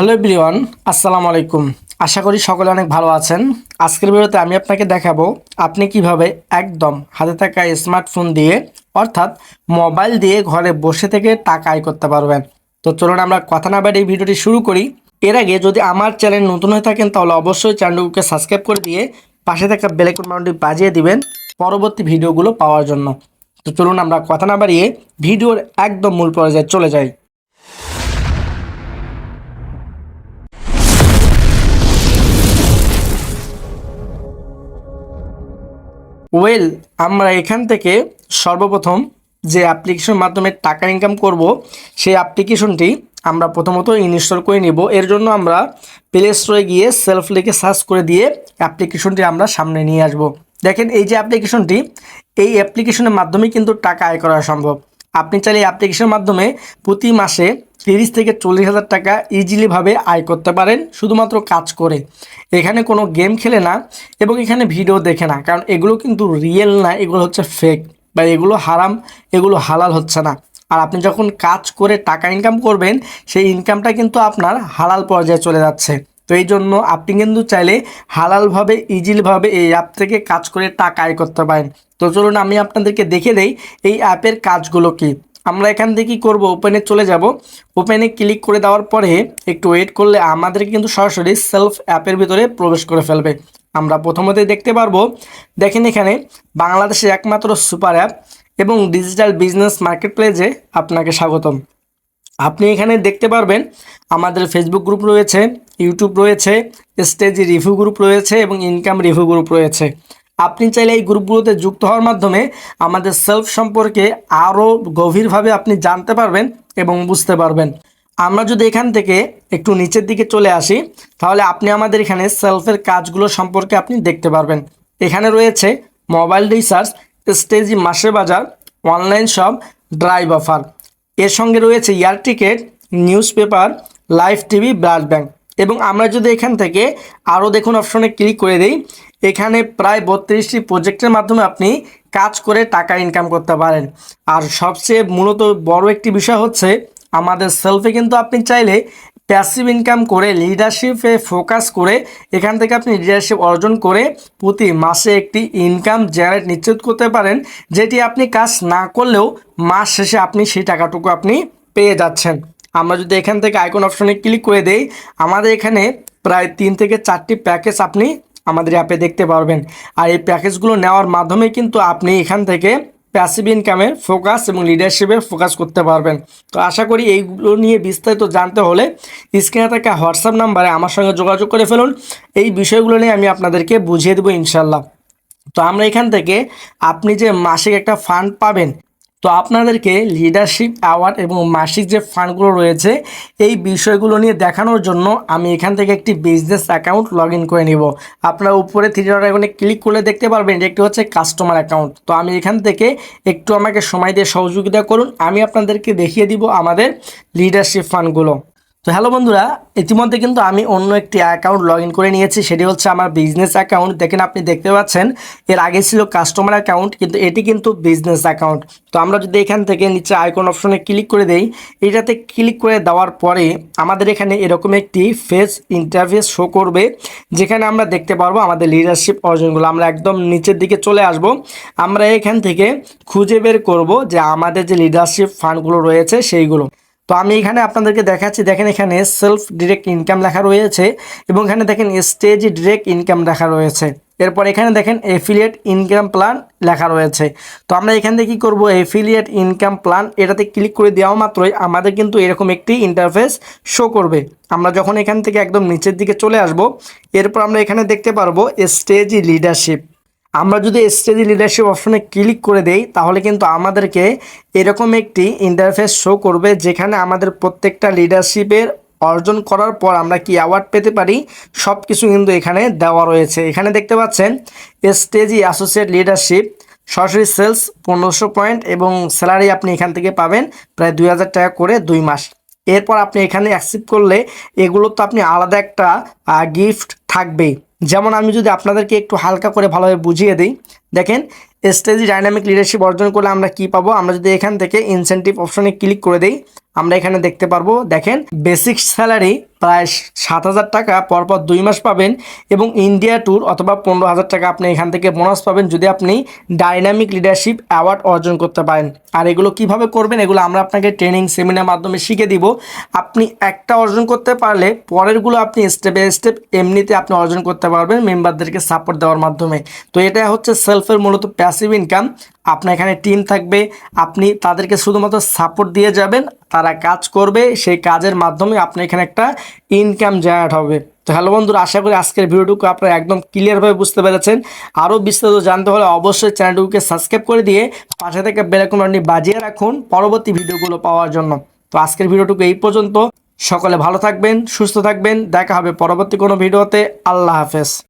Hello everyone, আসসালামু আলাইকুম। আশা করি সকলে অনেক ভালো আছেন। আজকের ভিডিওতে আমি আপনাকে দেখাবো আপনি কীভাবে একদম হাতে থাকা স্মার্টফোন দিয়ে, অর্থাৎ মোবাইল দিয়ে ঘরে বসে থেকে টাকা আয় করতে পারবেন। তো চলুন আমরা কথা না বাড়ি ভিডিওটি শুরু করি। এর আগে যদি আমার চ্যানেল নতুন হয়ে থাকেন, তাহলে অবশ্যই চ্যানেলকে সাবস্ক্রাইব করে দিয়ে পাশে থাকা বেলাইকন বাটনটি বাজিয়ে দিবেন পরবর্তী ভিডিওগুলো পাওয়ার জন্য। তো চলুন আমরা কথা না বাড়িয়ে ভিডিওর একদম মূল পর্যায়ে চলে যাই। ওয়েল আমরা এখান থেকে সর্বপ্রথম যে অ্যাপ্লিকেশন মাধ্যমে টাকা ইনকাম করব, সেই অ্যাপ্লিকেশনটি আমরা প্রথমত ইনস্টল করে নিব। এর জন্য আমরা প্লে স্টোরে গিয়ে সেলফ লিখে সার্চ করে দিয়ে অ্যাপ্লিকেশনটি আমরা সামনে নিয়ে আসব। দেখেন, এই যে অ্যাপ্লিকেশনটি এই অ্যাপ্লিকেশনের মাধ্যমে কিন্তু টাকা আয় করা সম্ভব। আপনি চাইলে এই অ্যাপ্লিকেশনের মাধ্যমে প্রতি মাসে তিরিশ থেকে চল্লিশ হাজার টাকা ইজিলিভাবে আয় করতে পারেন, শুধুমাত্র কাজ করে। এখানে কোনো গেম খেলে না এবং এখানে ভিডিও দেখে না, কারণ এগুলো কিন্তু রিয়েল না, এগুলো হচ্ছে ফেক বা এগুলো হারাম, এগুলো হালাল হচ্ছে না। আর আপনি যখন কাজ করে টাকা ইনকাম করবেন, সেই ইনকামটা কিন্তু আপনার হালাল পর্যায়ে চলে যাচ্ছে। তো এই জন্য আপনি কিন্তু চাইলে হালালভাবে ইজিলভাবে এই অ্যাপ থেকে কাজ করে টাকা আয় করতে পারেন। তো চলুন আমি আপনাদেরকে দেখে দেই এই অ্যাপের কাজগুলো কি। আমরা এখান থেকে কী করব? ওপেনে চলে যাব। ওপেনে ক্লিক করে দেওয়ার পরে একটু ওয়েট করলে আমাদের কিন্তু সরাসরি সেলফ অ্যাপের ভিতরে প্রবেশ করে ফেলবে। আমরা প্রথমতেই দেখতে পারব, দেখেন এখানে বাংলাদেশের একমাত্র সুপার অ্যাপ এবং ডিজিটাল বিজনেস মার্কেট প্লেসে আপনাকে স্বাগতম। আপনি এখানে দেখতে পারবেন আমাদের ফেসবুক গ্রুপ রয়েছে ইউটিউব রয়েছে স্টেজি রিভিউ গ্রুপ রয়েছে এবং ইনকাম রিভিউ গ্রুপ রয়েছে। আপনি চাইলে এই গ্রুপগুলোতে যুক্ত হওয়ার মাধ্যমে আমাদের সেলফ সম্পর্কে আরও গভীরভাবে আপনি জানতে পারবেন এবং বুঝতে পারবেন। আমরা যদি এখান থেকে একটু নিচের দিকে চলে আসি, তাহলে আপনি আমাদের এখানে সেলফের কাজগুলো সম্পর্কে আপনি দেখতে পারবেন। এখানে রয়েছে মোবাইল রিসার্চ স্টেজি মাসে বাজার অনলাইন শপ ড্রাইভ অফার এর সঙ্গে রয়েছে air ticket newspaper live TV, blood bank এবং আমরা যদি এখান থেকে আরও দেখুন অপশনে ক্লিক করে দিই, এখানে প্রায় বত্রিশটি প্রজেক্টের মাধ্যমে আপনি কাজ করে টাকা ইনকাম করতে পারেন। আর সবচেয়ে মূলত বড় একটি বিষয় হচ্ছে, আমাদের সেলফে কিন্তু আপনি চাইলে প্যাসিভ ইনকাম করে লিডারশিপে ফোকাস করে এখান থেকে আপনি লিডারশিপ অর্জন করে প্রতি মাসে একটি ইনকাম জেনারেট নিশ্চিত করতে পারেন, যেটি আপনি কাজ না করলেও মাস শেষে আপনি সেই টাকাটুকু আপনি পেয়ে যাচ্ছেন। আমরা যদি এখান থেকে আইকন অপশনে ক্লিক করে দেই, আমাদের এখানে প্রায় তিন থেকে চারটি প্যাকেজ আপনি আমাদের অ্যাপে দেখতে পারবেন। আর এই প্যাকেজগুলো নেওয়ার মাধ্যমে কিন্তু আপনি এখান থেকে প্যাসিভ ইনকামে ফোকাস এবং লিডারশিপে ফোকাস করতে পারবেন। তো আশা করি এইগুলো নিয়ে বিস্তারিত জানতে হলে স্ক্রিনে থাকা হোয়াটসঅ্যাপ নাম্বারে আমার সঙ্গে যোগাযোগ করে ফেলুন। এই বিষয়গুলো নিয়ে আমি আপনাদেরকে বুঝিয়ে দেবো ইনশাল্লাহ তো আমরা এখান থেকে আপনি যে মাসিক একটা ফান্ড পাবেন তো আপনাদেরকে লিডারশিপ অ্যাওয়ার্ড এবং মাসিক যে ফান্ডগুলো রয়েছে, এই বিষয়গুলো নিয়ে দেখানোর জন্য আমি এখান থেকে একটি বিজনেস অ্যাকাউন্ট লগ করে নিব। আপনারা উপরে থ্রি ডট আইকনে ক্লিক করলে দেখতে পারবেন যে একটি হচ্ছে কাস্টমার অ্যাকাউন্ট তো আমি এখান থেকে একটু আমাকে সময় দিয়ে সহযোগিতা করুন, আমি আপনাদেরকে দেখিয়ে দিব আমাদের লিডারশিপ ফান্ডগুলো তো হ্যালো বন্ধুরা, ইতিমধ্যে কিন্তু আমি অন্য একটি অ্যাকাউন্ট লগ করে নিয়েছি, সেটি হচ্ছে আমার বিজনেস অ্যাকাউন্ট দেখেন আপনি দেখতে পাচ্ছেন, এর আগে ছিল কাস্টমার অ্যাকাউন্ট কিন্তু এটি কিন্তু বিজনেস অ্যাকাউন্ট তো আমরা যদি এখান থেকে নিচে আইকন অপশনে ক্লিক করে দেই, এটাতে ক্লিক করে দেওয়ার পরে আমাদের এখানে এরকম একটি ফেস ইন্টারফেস শো করবে, যেখানে আমরা দেখতে পারব আমাদের লিডারশিপ অর্জনগুলো। আমরা একদম নিচের দিকে চলে আসব, আমরা এখান থেকে খুঁজে বের করব যে আমাদের যে লিডারশিপ ফান্ডগুলো রয়েছে সেইগুলো। তো আমি এখানে আপনাদেরকে দেখাচ্ছি, দেখেন এখানে সেলফ ডিরেক্ট ইনকাম লেখা রয়েছে এবং এখানে দেখেন স্টেজ ডিরেক্ট ইনকাম লেখা রয়েছে। এরপর এখানে দেখেন এফিলিয়েট ইনকাম প্ল্যান লেখা রয়েছে। তো আমরা এখান থেকে কী করব? এফিলিয়েট ইনকাম প্ল্যান এটাতে ক্লিক করে দেওয়া মাত্রই আমাদের কিন্তু এরকম একটি ইন্টারফেস শো করবে। আমরা যখন এখান থেকে একদম নিচের দিকে চলে আসব, এরপর আমরা এখানে দেখতে পারব স্টেজ লিডারশিপ আমরা যদি স্টেজি লিডারশিপ অপশনে ক্লিক করে দেই, তাহলে কিন্তু আমাদেরকে এরকম একটি ইন্টারফেস শো করবে, যেখানে আমাদের প্রত্যেকটা লিডারশিপের অর্জন করার পর আমরা কি অ্যাওয়ার্ড পেতে পারি সব কিছু কিন্তু এখানে দেওয়া রয়েছে। এখানে দেখতে পাচ্ছেন স্টেজি অ্যাসোসিয়েট লিডারশিপ সরাসরি সেলস পনেরোশো পয়েন্ট এবং স্যালারি আপনি এখান থেকে পাবেন প্রায় দুই হাজার টাকা করে দুই মাস। এরপর আপনি এখানে অ্যাকসেপ্ট করলে এগুলো তো আপনি আলাদা একটা গিফট থাকবেই। যেমন আমি যদি আপনাদেরকে একটু হালকা করে ভালোভাবে বুঝিয়ে দিই, দেখেন স্টেজি ডাইনামিক লিডারশিপ অর্জন করলে আমরা কি পাবো? আমরা যদি এখান থেকে ইনসেন্টিভ অপশনে ক্লিক করে দিই আমরা এখানে দেখতে পারব, দেখেন বেসিক স্যালারি প্রায় সাত হাজার টাকা, পরপর দুই মাস পাবেন এবং ইন্ডিয়া ট্যুর অথবা পনেরো হাজার টাকা আপনি এখান থেকে বোনাস পাবেন যদি আপনি ডাইনামিক লিডারশিপ অ্যাওয়ার্ড অর্জন করতে পারেন। আর এগুলো কীভাবে করবেন, এগুলো আমরা আপনাকে ট্রেনিং সেমিনার মাধ্যমে শিখে দিব। আপনি একটা অর্জন করতে পারলে পরেরগুলো আপনি স্টেপ বাই স্টেপ এমনিতে আপনি অর্জন করতে পারবেন মেম্বারদেরকে সাপোর্ট দেওয়ার মাধ্যমে। তো এটা হচ্ছে সেলফের মূলত প্যাসিভ ইনকাম আপনার এখানে টিম থাকবে। আপনি তাদেরকে শুধুমাত্র সাপোর্ট দিয়ে যাবেন, তারা কাজ করবে, সেই কাজের মাধ্যমে আপনি এখানে একটা ইনকাম জেনারেট হবে। তো হ্যালো বন্ধুরা, আশা করি আজকের ভিডিওটুকু আপনারা একদম ক্লিয়ারভাবে বুঝতে পেরেছেন। আরও বিস্তারিত জানতে হলে অবশ্যই চ্যানেলটুকুকে সাবস্ক্রাইব করে দিয়ে পাশে থেকে বেলাকুমারটি বাজিয়ে রাখুন পরবর্তী ভিডিওগুলো পাওয়ার জন্য। তো আজকের ভিডিওটুকু এই পর্যন্ত। সকলে ভালো থাকবেন, সুস্থ থাকবেন। দেখা হবে পরবর্তী কোনো ভিডিওতে। আল্লাহ হাফেজ।